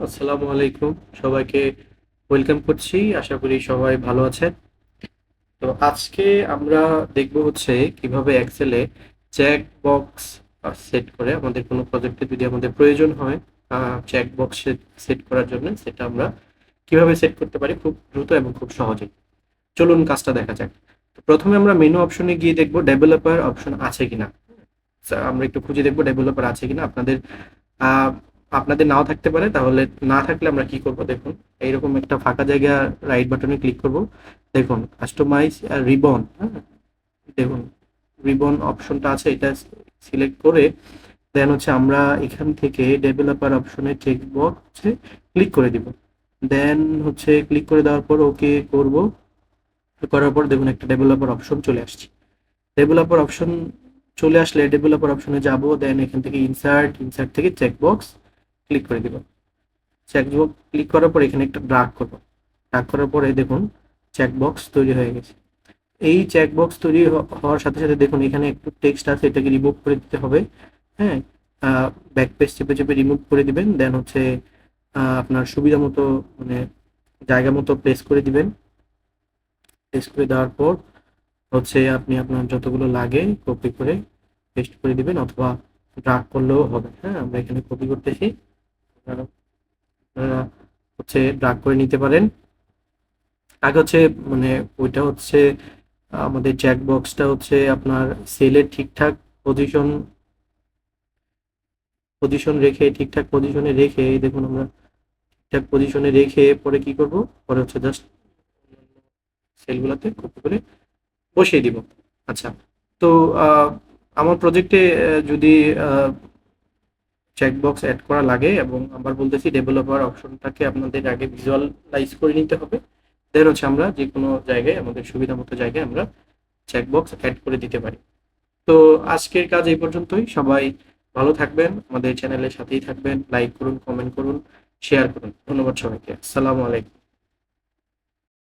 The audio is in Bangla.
আসসালামু আলাইকুম। সবাইকে ওয়েলকাম করছি। আশা করি সবাই ভালো আছেন। তো আজকে আমরা দেখব হচ্ছে কীভাবে এক্সেলে চেক বক্স সেট করে আমাদের কোনো প্রজেক্টে যদি আমাদের প্রয়োজন হয় চেক বক্স সেট করার জন্য সেটা আমরা কীভাবে সেট করতে পারি খুব দ্রুত এবং খুব সহজে চলুন কাজটা দেখা যাক। প্রথমে আমরা মেনু অপশনে গিয়ে দেখব ডেভেলপার অপশন আছে কিনা। আচ্ছা, আমরা একটু খুঁজে দেখব ডেভেলপার আছে কিনা। আপনাদের আপনাদের নাও থাকতে পারে, তাহলে না থাকলে আমরা কি করব দেখুন, এইরকম একটা ফাঁকা জায়গা রাইট বাটনে ক্লিক করব। দেখুন কাস্টমাইজ আর রিবন হ্যাঁ? দেখুন রিবন অপশনটা আছে, এটা সিলেক্ট করে দেন হচ্ছে আমরা এখান থেকে ডেভেলপার অপশনে চেক বক্সে ক্লিক করে দিব। দেন হচ্ছে ক্লিক করে দেওয়ার পর ওকে করব। করার পর দেখুন একটা ডেভেলপার অপশন চলে আসছে। ডেভেলপার অপশন চলে আসলে ডেভেলপার অপশনে যাব দেন এখান থেকে ইনসার্ট ইনসার্ট থেকে চেক বক্স ক্লিক করে দিব। চেক বক্স ক্লিক করার পর এখানে একটা ড্রাগ করব। ড্রাগ করার পরে দেখুন চেক বক্স তৈরি হয়ে গেছে। এই চেক বক্স তৈরি হওয়ার সাথে সাথে দেখুন এখানে একটু টেক্সট আছে, এটাকে রিমুভ করে দিতে হবে। হ্যাঁ ব্যাক পেজ চেপে চেপে রিমুভ করে দিবেন দেন হচ্ছে আপনার সুবিধা মতো মানে জায়গা মতো প্লেস করে দিবেন। প্লেস করে দেওয়ার পর হচ্ছে আপনি আপনার যতগুলো লাগে কপি করে পেস্ট করে দিবেন, অথবা ড্রাগ করলেও হবে। হ্যাঁ আমরা এখানে কপি করতেছি। আপনারা হচ্ছে ড্রাগ করে নিতে পারেন। আগে হচ্ছে মানে ওইটা হচ্ছে, আমাদের জ্যাক বক্সটা হচ্ছে আপনার সেলের ঠিকঠাক পজিশন পজিশন রেখে, ঠিকঠাক পজিশনে রেখে দেখুন আমরা ঠিকঠাক পজিশনে রেখে পরে কি করব? পরে হচ্ছে জাস্ট সেলগুলোতে কপি করে বসিয়ে দিব। আচ্ছা তো আমার প্রজেক্টে যদি চেকবক্স অ্যাড করা লাগে এবং আবার বলতেছি ডেভেলপার অপশনটাকে আপনাদের আগে ভিজুয়ালাইজ করে নিতে হবে। দেন হচ্ছে আমরা যে কোনো জায়গায়, আমাদের সুবিধা মতো জায়গায় আমরা চেকবক্স অ্যাড করে দিতে পারি। তো আজকের কাজ এই পর্যন্তই। সবাই ভালো থাকবেন, আমাদের চ্যানেলের সাথেই থাকবেন। লাইক করুন কমেন্ট করুন শেয়ার করুন। ধন্যবাদ সবাইকে। আসসালামু আলাইকুম।